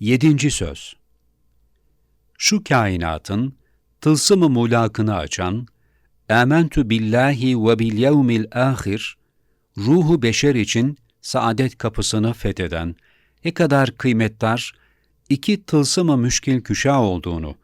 Yedinci Söz. Şu kainatın tılsımı mulakını açan, Âmentü billahi ve bil yevmil âhir, ruhu beşer için saadet kapısını fetheden, ne kadar kıymetdar, iki tılsımı müşkil küşa olduğunu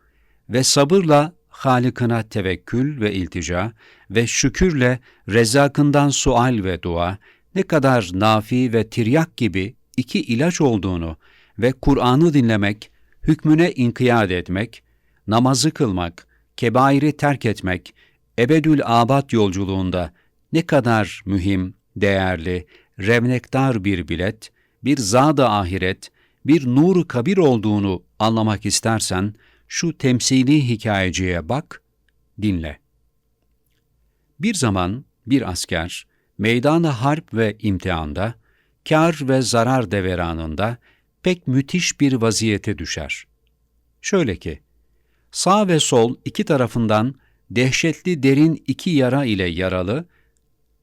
ve sabırla Halık'ına tevekkül ve iltica ve şükürle rezakından sual ve dua ne kadar nafi ve tiryak gibi iki ilaç olduğunu ve Kur'an'ı dinlemek, hükmüne inkiyat etmek, namazı kılmak, kebairi terk etmek, ebedül abad yolculuğunda ne kadar mühim, değerli, revnektar bir bilet, bir zada ahiret, bir nur kabir olduğunu anlamak istersen, şu temsili hikayeciye bak, dinle. Bir zaman bir asker, meydanı harp ve imtihanda, kar ve zarar deveranında pek müthiş bir vaziyete düşer. Şöyle ki, sağ ve sol iki tarafından dehşetli derin iki yara ile yaralı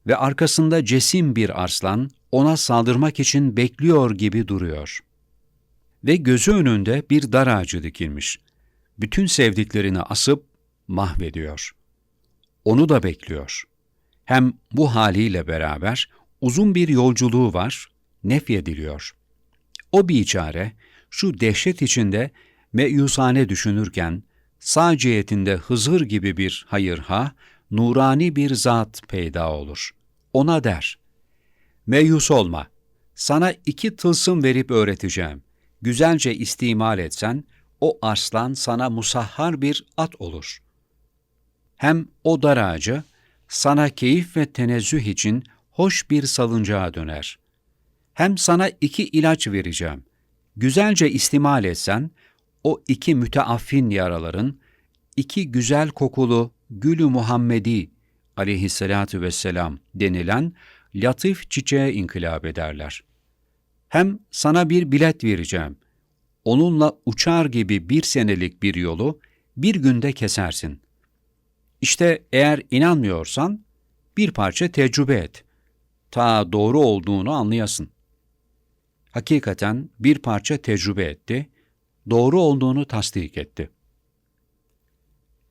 ve arkasında cesim bir arslan ona saldırmak için bekliyor gibi duruyor. Ve gözü önünde bir dar ağacı dikilmiş. Bütün sevdiklerini asıp mahvediyor. Onu da bekliyor. Hem bu haliyle beraber uzun bir yolculuğu var, nefyediliyor. O biçare şu dehşet içinde meyusane düşünürken, sağ cihetinde Hızır gibi bir hayırha, nurani bir zat peyda olur. Ona der, Meyus olma, sana iki tılsım verip öğreteceğim. Güzelce istimal etsen, o arslan sana musahhar bir at olur. Hem o dar ağacı, sana keyif ve tenezzüh için hoş bir salıncağa döner. Hem sana iki ilaç vereceğim. Güzelce istimal etsen, o iki müteaffin yaraların, iki güzel kokulu Gülü Muhammedi aleyhissalatu vesselam denilen latif çiçeğe inkılap ederler. Hem sana bir bilet vereceğim. Onunla uçar gibi bir senelik bir yolu bir günde kesersin. İşte eğer inanmıyorsan bir parça tecrübe et. Ta doğru olduğunu anlayasın. Hakikaten bir parça tecrübe etti, doğru olduğunu tasdik etti.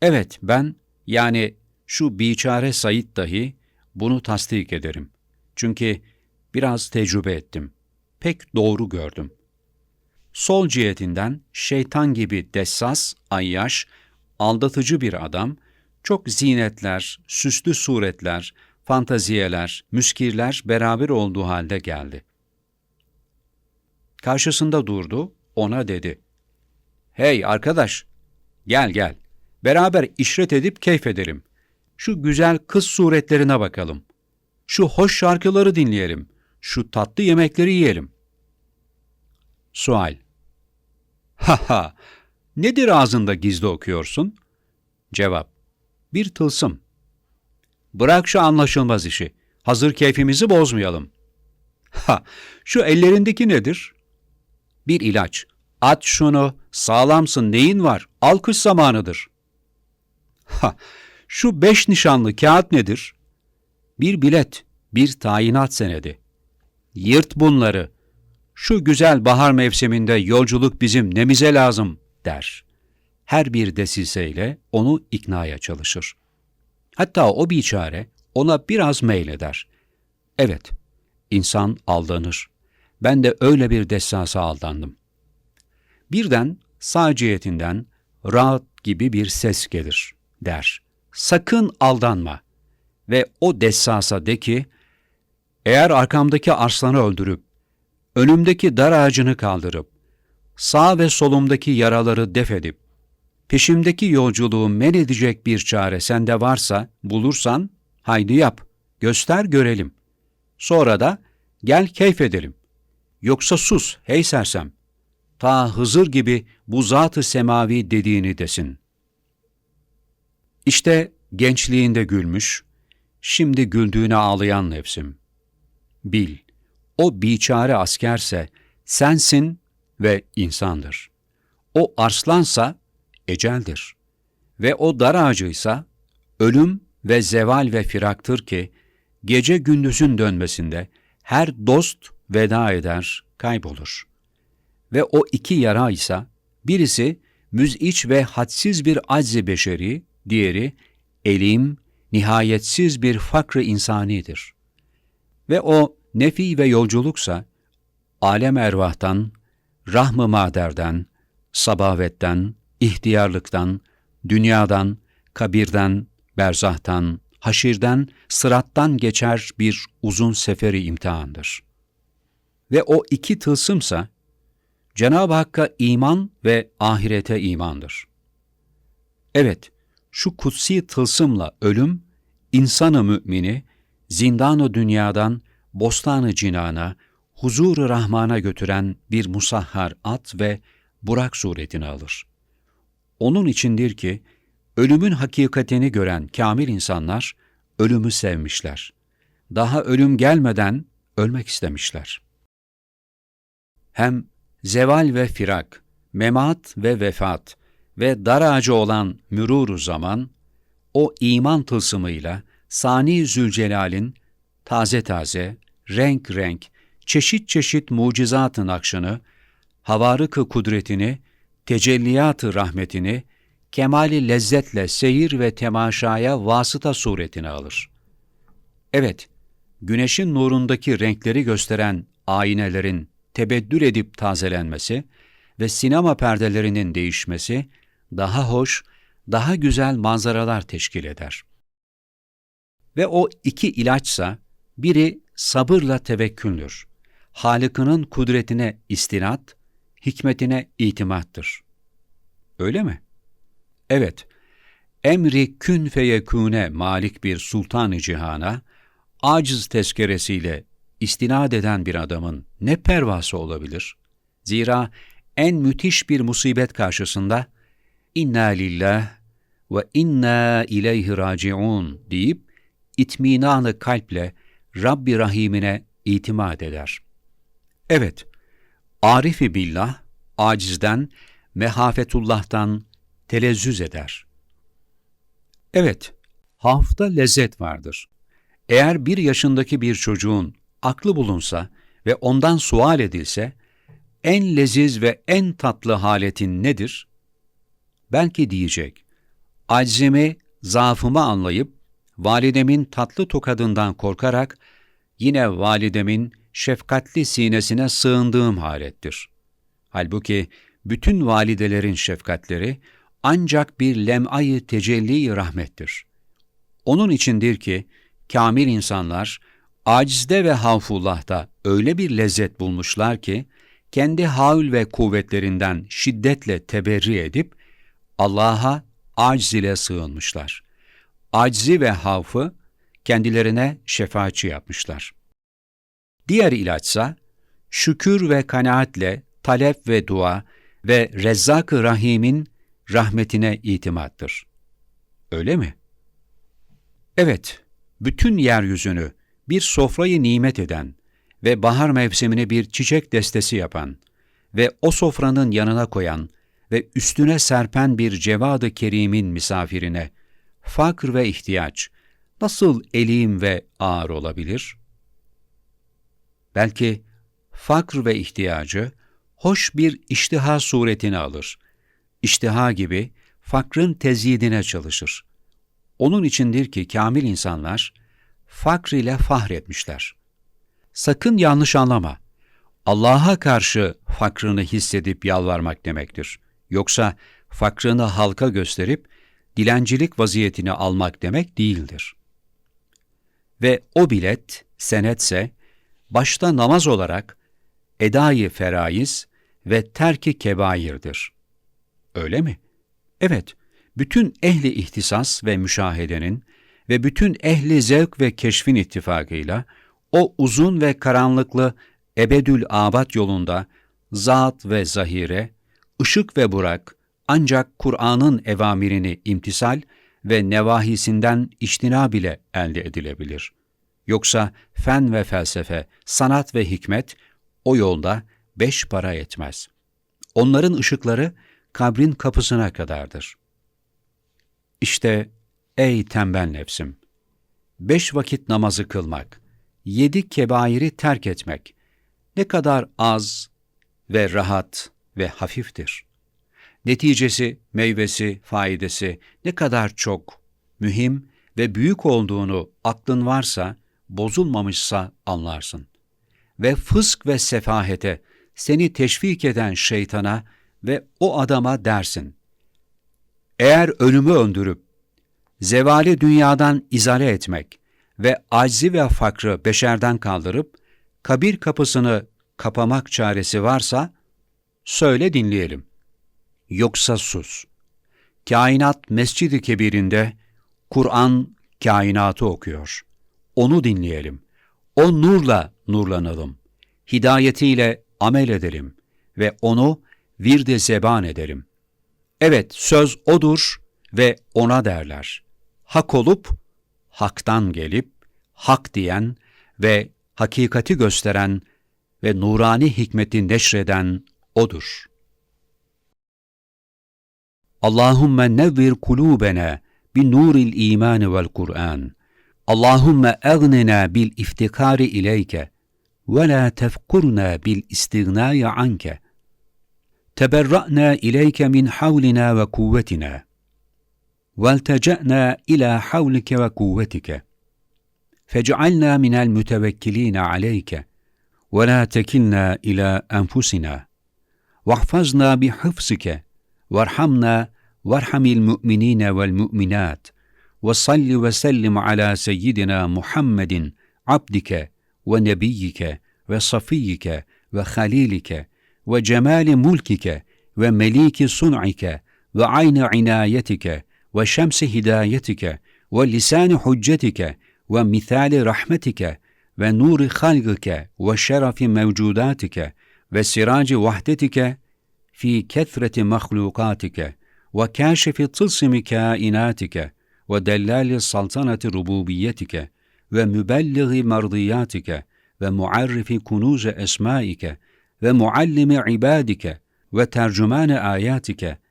Evet ben yani şu biçare Said dahi bunu tasdik ederim. Çünkü biraz tecrübe ettim. Pek doğru gördüm. Sol cihetinden şeytan gibi dessas, ayyaş, aldatıcı bir adam, çok zinetler, süslü suretler, fantaziyeler, müskirler beraber olduğu halde geldi. Karşısında durdu, ona dedi. Hey arkadaş, gel gel, beraber işret edip keyif edelim. Şu güzel kız suretlerine bakalım. Şu hoş şarkıları dinleyelim. Şu tatlı yemekleri yiyelim. Sual Ha ha, nedir ağzında gizli okuyorsun? Cevap Bir tılsım. Bırak şu anlaşılmaz işi. Hazır keyfimizi bozmayalım. Ha, şu ellerindeki nedir? Bir ilaç. At şunu, sağlamsın, neyin var? Alkış zamanıdır. Ha, şu beş nişanlı kağıt nedir? Bir bilet, bir tayinat senedi. Yırt bunları. Şu güzel bahar mevsiminde yolculuk bizim nemize lazım der. Her bir desiseyle onu iknaya çalışır. Hatta o biçare ona biraz meyleder. Evet, insan aldanır. Ben de öyle bir dessasa aldandım. Birden sağ cihetinden rahat gibi bir ses gelir der. Sakın aldanma ve o dessasa de ki, eğer arkamdaki arslanı öldürüp, önümdeki dar ağacını kaldırıp, sağ ve solumdaki yaraları def edip, peşimdeki yolculuğu men edecek bir çare sende varsa, bulursan, haydi yap, göster görelim. Sonra da gel keyif edelim. Yoksa sus, hey sersem. Ta Hızır gibi bu zat-ı semavi dediğini desin. İşte gençliğinde gülmüş, şimdi güldüğüne ağlayan nefsim. Bil, o biçare askerse sensin ve insandır. O arslansa eceldir. Ve o dar ağacıysa ölüm ve zeval ve firaktır ki gece gündüzün dönmesinde her dost veda eder, kaybolur. Ve o iki yara ise birisi müz'iç ve hadsiz bir aczi beşeri, diğeri elim, nihayetsiz bir fakr-ı insanidir. Ve o nefi ve yolculuksa alem ervahtan, rahm-ı maderden, sabavetten, ihtiyarlıktan, dünyadan, kabirden, berzahtan, haşirden, sırattan geçer bir uzun seferi imtihandır. Ve o iki tılsımsa, Cenab-ı Hakk'a iman ve ahirete imandır. Evet, şu kutsi tılsımla ölüm, insanı mümini, zindanı dünyadan, bostanı cinana, huzur-ı rahmana götüren bir musahhar at ve burak suretini alır. Onun içindir ki, ölümün hakikatini gören kamil insanlar, ölümü sevmişler. Daha ölüm gelmeden ölmek istemişler. Hem zeval ve firak, memat ve vefat ve dar ağacı olan müruru zaman, o iman tılsımıyla Sani Zülcelal'in taze taze, renk renk, çeşit çeşit mucizatın akşını, havarıkı kudretini, tecelliyatı rahmetini, kemali lezzetle seyir ve temaşaya vasıta suretini alır. Evet, güneşin nurundaki renkleri gösteren aynelerin tebeddül edip tazelenmesi ve sinema perdelerinin değişmesi daha hoş, daha güzel manzaralar teşkil eder. Ve o iki ilaçsa biri sabırla tevekküldür. Halık'ının kudretine istinat, hikmetine itimattır. Öyle mi? Evet, emri kün feyekûne malik bir sultan-ı cihana, aciz tezkeresiyle istinad eden bir adamın ne pervası olabilir? Zira en müthiş bir musibet karşısında inna lillah ve inna ileyhi raciun deyip itminanı kalple Rabbi Rahim'ine itimat eder. Evet, arifi billah, acizden, mehafetullah'tan telezzüz eder. Evet, hafta lezzet vardır. Eğer bir yaşındaki bir çocuğun aklı bulunsa ve ondan sual edilse, en leziz ve en tatlı haletin nedir? Belki diyecek, aczimi, zaafımı anlayıp, validemin tatlı tokadından korkarak, yine validemin şefkatli sinesine sığındığım halettir. Halbuki bütün validelerin şefkatleri ancak bir lem'ayı tecelli rahmettir. Onun içindir ki, kamil insanlar, acizde ve havfullah'ta öyle bir lezzet bulmuşlar ki, kendi havl ve kuvvetlerinden şiddetle teberri edip, Allah'a aciz ile sığınmışlar. Aczi ve havfı kendilerine şefaatçi yapmışlar. Diğer ilaçsa, şükür ve kanaatle talep ve dua ve Rezzak-ı Rahim'in rahmetine itimattır. Öyle mi? Evet, bütün yeryüzünü bir sofrayı nimet eden ve bahar mevsimini bir çiçek destesi yapan ve o sofranın yanına koyan ve üstüne serpen bir cevadı kerimin misafirine, fakr ve ihtiyaç nasıl elim ve ağır olabilir? Belki fakr ve ihtiyacı hoş bir iştiha suretini alır. İştiha gibi fakrın tezyidine çalışır. Onun içindir ki kamil insanlar fakr ile fahretmişler. Sakın yanlış anlama. Allah'a karşı fakrını hissedip yalvarmak demektir. Yoksa fakrını halka gösterip dilencilik vaziyetini almak demek değildir. Ve o bilet, senetse, başta namaz olarak edayı feraiz ve terki kebairdir. Öyle mi? Evet, bütün ehli ihtisas ve müşahedenin ve bütün ehli zevk ve keşfin ittifakıyla o uzun ve karanlıklı ebedül abat yolunda zat ve zahire, ışık ve burak ancak Kur'an'ın evamirini imtisal ve nevahisinden iştina bile elde edilebilir. Yoksa fen ve felsefe, sanat ve hikmet o yolda beş para etmez. Onların ışıkları kabrin kapısına kadardır. İşte ey tembel nefsim! Beş vakit namazı kılmak, yedi kebairi terk etmek, ne kadar az, ve rahat ve hafiftir. Neticesi, meyvesi, faidesi ne kadar çok, mühim ve büyük olduğunu aklın varsa, bozulmamışsa anlarsın. Ve fısk ve sefahete, seni teşvik eden şeytana ve o adama dersin. Eğer ölümü öldürüp, zevali dünyadan izale etmek ve aczi ve fakrı beşerden kaldırıp, kabir kapısını kapamak çaresi varsa, söyle dinleyelim. Yoksa sus. Kainat Mescid-i Kebir'inde Kur'an kainatı okuyor. Onu dinleyelim. O nurla nurlanalım. Hidayetiyle amel edelim ve onu virde zeban edelim. Evet, söz odur ve ona derler hak olup, haktan gelip, hak diyen ve hakikati gösteren ve nurani hikmeti neşreden O'dur. Allahümme nevvir kulubene bi nuril imani vel Kur'an. Allahümme egnina bil iftikari ileyke ve la tefkurna bil istignaya anke. Teberra'na ileyke min havlina ve kuvvetina.'' والتجأنا إلى حولك وقوتك. فاجعلنا من المتوكلين عليك. ولا تكلنا إلى أنفسنا. واحفظنا بحفظك. وارحمنا وارحم المؤمنين والمؤمنات. وصل وسلم على سيدنا محمد عبدك ونبيك وصفيك وخليلك وجمال ملكك ومليك صنعك وعين عنايتك وشمس هدايتك ولسان حجتك ومثال رحمتك ونور خلقك وشرف موجوداتك وسراج وحدتك في كثرة مخلوقاتك وكاشف طلسم كائناتك ودلال سلطنة ربوبيتك ومبلغ مرضياتك ومعرف كنوز أسمائك ومعلم عبادك وترجمان آياتك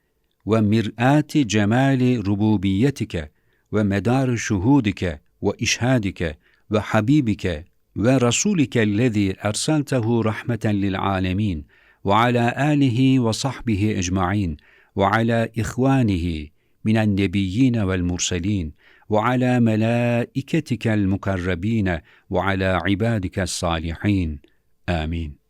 ومرآة جمال ربوبيتك ومدار شهودك وإشهادك وحبيبك ورسولك الذي أرسلته رحمة للعالمين وعلى آله وصحبه أجمعين وعلى إخوانه من النبيين والمرسلين وعلى ملائكتك المكربين وعلى عبادك الصالحين. آمين.